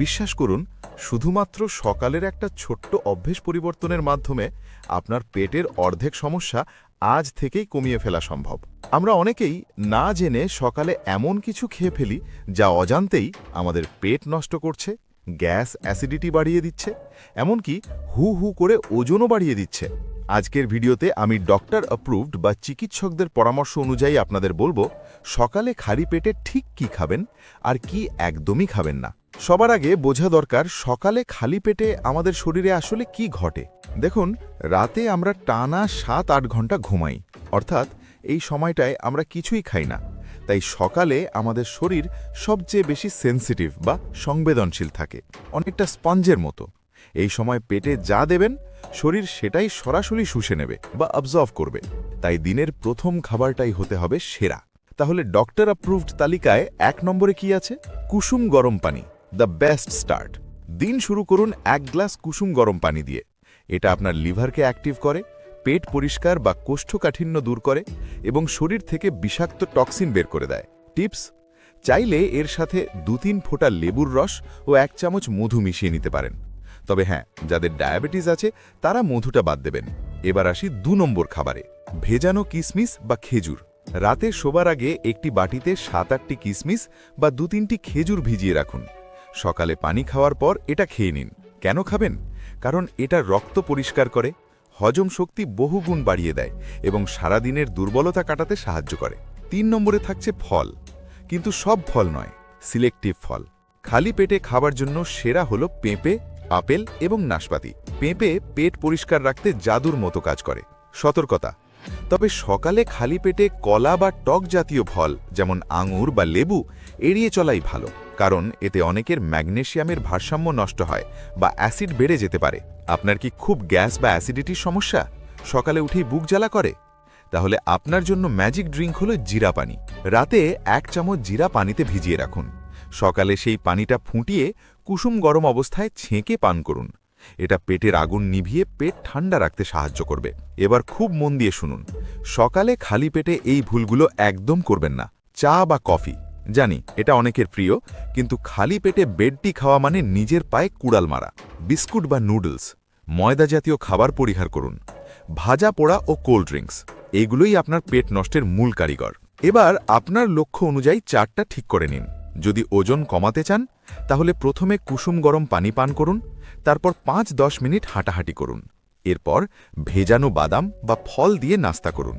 বিশ্বাস করুন, শুধুমাত্র সকালের একটা ছোট্ট অভ্যেস পরিবর্তনের মাধ্যমে আপনার পেটের অর্ধেক সমস্যা আজ থেকেই কমিয়ে ফেলা সম্ভব। আমরা অনেকেই না জেনে সকালে এমন কিছু খেয়ে ফেলি যা অজান্তেই আমাদের পেট নষ্ট করছে, গ্যাস অ্যাসিডিটি বাড়িয়ে দিচ্ছে, এমনকি হু হু করে ওজনও বাড়িয়ে দিচ্ছে। আজকের ভিডিওতে আমি ডক্টর অ্যাপ্রুভড বা চিকিৎসকদের পরামর্শ অনুযায়ী আপনাদের বলব, সকালে খালি পেটে ঠিক কি খাবেন আর কি একদমই খাবেন না। সবার আগে বোঝা দরকার সকালে খালি পেটে আমাদের শরীরে আসলে কি ঘটে। দেখুন, রাতে আমরা টানা সাত আট ঘণ্টা ঘুমাই। অর্থাৎ এই সময়টায় আমরা কিছুই খাই না। তাই সকালে আমাদের শরীর সবচেয়ে বেশি সেন্সিটিভ বা সংবেদনশীল থাকে। অনেকটা স্পঞ্জের মতো। এই সময় পেটে যা দেবেন, শরীর সেটাই সরাসরি শুষে নেবে বা অবজর্ভ করবে। তাই দিনের প্রথম খাবারটাই হতে হবে সেরা। তাহলে ডক্টর অ্যাপ্রুভড তালিকায় এক নম্বরে কি আছে? কুসুম গরম পানি। The best start. দিন শুরু করুন এক গ্লাস কুসুম গরম পানি দিয়ে। এটা আপনার লিভারকে অ্যাক্টিভ করে, পেট পরিষ্কার বা কোষ্ঠকাঠিন্য দূর করে এবং শরীর থেকে বিষাক্ত টক্সিন বের করে দেয়। টিপস, চাইলে এর সাথে দু তিন ফোঁটা লেবুর রস ও এক চামচ মধু মিশিয়ে নিতে পারেন। তবে হ্যাঁ যাদের ডায়াবেটিস আছে, তারা মধুটা বাদ দেবেন। এবার আসি দু নম্বর খাবারে, ভেজানো কিসমিস বা খেজুর। রাতে শোবার আগে একটি বাটিতে সাত আটটি কিসমিস বা দু তিনটি খেজুর ভিজিয়ে রাখুন। সকালে পানি খাওয়ার পর এটা খেয়ে নিন। কেন খাবেন? কারণ এটা রক্ত পরিষ্কার করে, হজম শক্তি বহুগুণ বাড়িয়ে দেয় এবং সারাদিনের দুর্বলতা কাটাতে সাহায্য করে। তিন নম্বরে থাকছে ফল। কিন্তু সব ফল নয়, সিলেক্টিভ ফল। খালি পেটে খাবার জন্য সেরা হলো পেঁপে, আপেল এবং নাশপাতি। পেঁপে পেট পরিষ্কার রাখতে জাদুর মতো কাজ করে। সতর্কতা। তবে সকালে খালি পেটে কলা বা টক জাতীয় ফল, যেমন আঙুর বা লেবু, এড়িয়ে চলাই ভালো। কারণ এতে অনেকের ম্যাগনেশিয়ামের ভারসাম্য নষ্ট হয় বা অ্যাসিড বেড়ে যেতে পারে। আপনার কি খুব গ্যাস বা অ্যাসিডিটির সমস্যা? সকালে উঠেই বুক জ্বালা করে? তাহলে আপনার জন্য ম্যাজিক ড্রিঙ্ক হলো জিরা পানি। রাতে এক চামচ জিরা পানিতে ভিজিয়ে রাখুন। সকালে সেই পানিটা ফুটিয়ে কুসুম গরম অবস্থায় ছেঁকে পান করুন। এটা পেটের আগুন নিভিয়ে পেট ঠান্ডা রাখতে সাহায্য করবে। এবার খুব মন দিয়ে শুনুন। সকালে খালি পেটে এই ভুলগুলো একদম করবেন না। চা বা কফি। জানি, এটা অনেকের প্রিয়, কিন্তু খালি পেটে বেডটি খাওয়া মানে নিজের পায়ে কুড়াল মারা। বিস্কুট বা নুডলস, ময়দা জাতীয় খাবার পরিহার করুন। ভাজা পোড়া ও কোল্ড ড্রিঙ্কস, এগুলোই আপনার পেট নষ্টের মূল কারিগর। এবার আপনার লক্ষ্য অনুযায়ী চারটা ঠিক করে নিন। যদি ওজন কমাতে চান, তাহলে প্রথমে কুসুম গরম পানি পান করুন, তারপর পাঁচ দশ মিনিট হাঁটাহাঁটি করুন। এরপর ভেজানো বাদাম বা ফল দিয়ে নাস্তা করুন।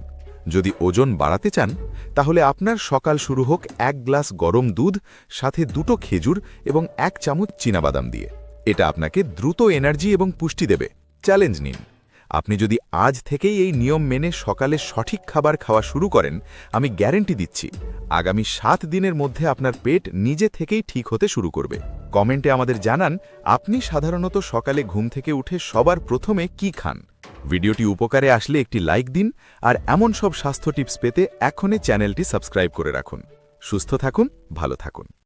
যদি ওজন বাড়াতে চান, তাহলে আপনার সকাল শুরু হোক এক গ্লাস গরম দুধ, সাথে দুটো খেজুর এবং এক চামচ চীনাবাদাম দিয়ে। এটা আপনাকে দ্রুত এনার্জি এবং পুষ্টি দেবে। চ্যালেঞ্জ নিন। আপনি যদি আজ থেকেই এই নিয়ম মেনে সকালে সঠিক খাবার খাওয়া শুরু করেন, আমি গ্যারেন্টি দিচ্ছি, আগামী সাত দিনের মধ্যে আপনার পেট নিজে থেকেই ঠিক হতে শুরু করবে। কমেন্টে আমাদের জানান, আপনি সাধারণত সকালে ঘুম থেকে উঠে সবার প্রথমে কি খান? ভিডিওটি উপকারে আসলে একটি লাইক দিন আর এমন সব স্বাস্থ্য টিপস পেতে এখনই চ্যানেলটি সাবস্ক্রাইব করে রাখুন। সুস্থ থাকুন, ভালো থাকুন।